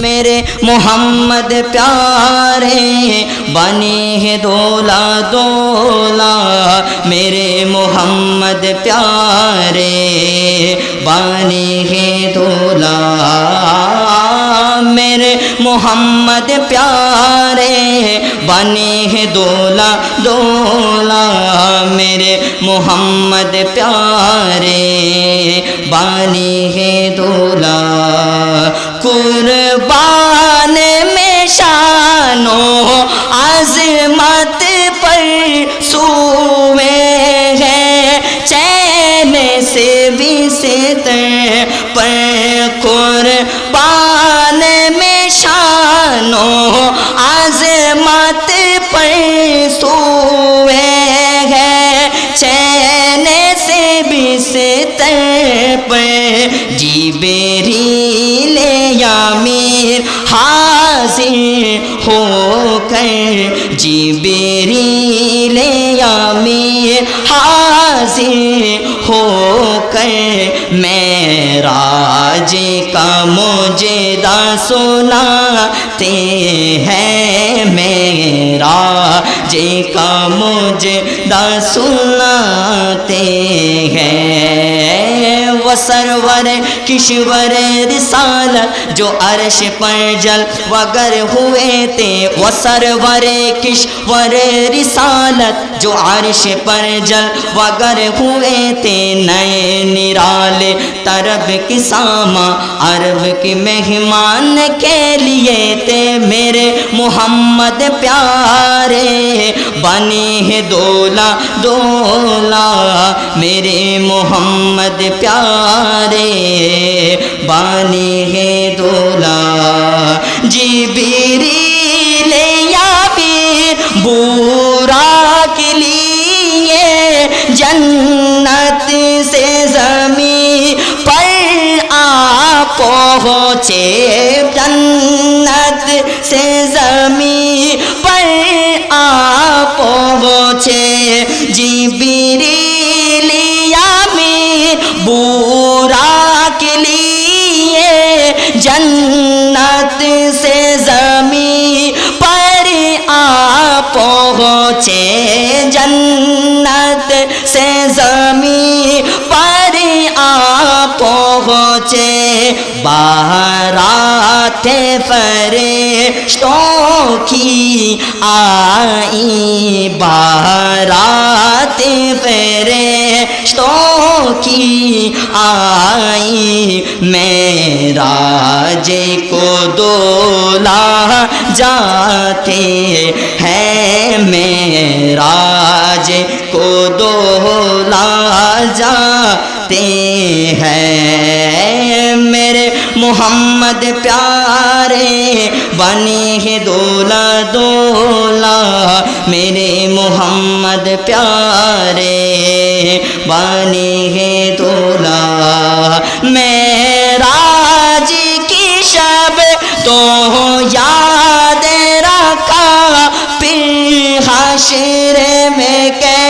میرے محمد پیارے بنے ہیں دولا دولا میرے محمد پیارے بنے ہیں دولا میرے محمد پیارے بنے ہیں دولا دولا میرے محمد پیارے بنے ہیں دولا قربان میں شانو عظمت پر سوئے ہیں، چین سے بھی ستر پر قربان میں شانو عظمت پر سوئے ہیں۔ چین سے بھی ستر پر جی بیری حاضر ہو کر جی بیری لے حاضر ہو کر میں راج کا مجدہ سناتے ہیں میرا جے کا مجدہ سناتے ہیں وہ سرور کشور رسالت جو عرش پر جل وگر ہوئے تھے، وہ سرور کشور رسالت جو عرش پر جل وگر ہوئے تھے۔ نئے نرالے طرب کی ساما، عرب کی مہمان کے لیے تھے۔ میرے محمد پیار پیارے بنے ہیں دولا دولا، میرے محمد پیارے بنے ہیں دولا۔ جی بیری لے یا پیر بورا کے لیے جنت سے زمین پر آ پہنچے۔ جنت سے زمین جی بیری لیا میں بورا کے لیے جنت سے زمین پر آ پہنچے جنت سے زمین پر آ پہنچے باہر بارات فرشتوں کی آئی، بارات فرشتوں کی آئی میرا جے کو دولا جاتے ہیں میرا جے کو دولا جاتے ہیں۔ محمد پیارے بنے ہیں دولا دولا، میرے محمد پیارے بنے ہیں دولا۔ میرا جی کی شب تو یاد رکھا، پھر حشر میں کیسے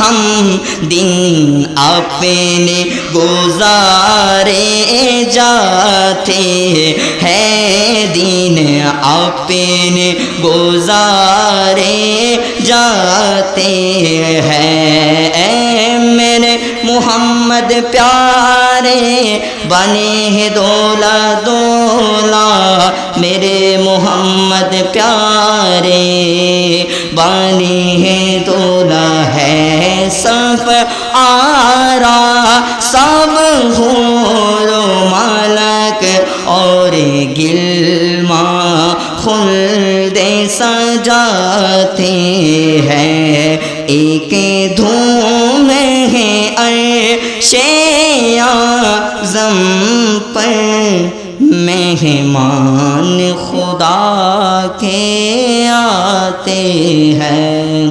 ہم دن اپنے گزارے جاتے ہیں۔ دن اپنے گزارے جاتے ہیں۔ اے میرے محمد پیارے، بنے دولا دولا۔ میرے محمد پیارے، بنے ہیں سب آرا، سب ہو مالک اور گلما خلد سجاتے ہیں۔ ایک دھوم ہے عرش اعظم پر۔ مہمان خدا کے آتے ہیں۔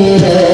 Yeah.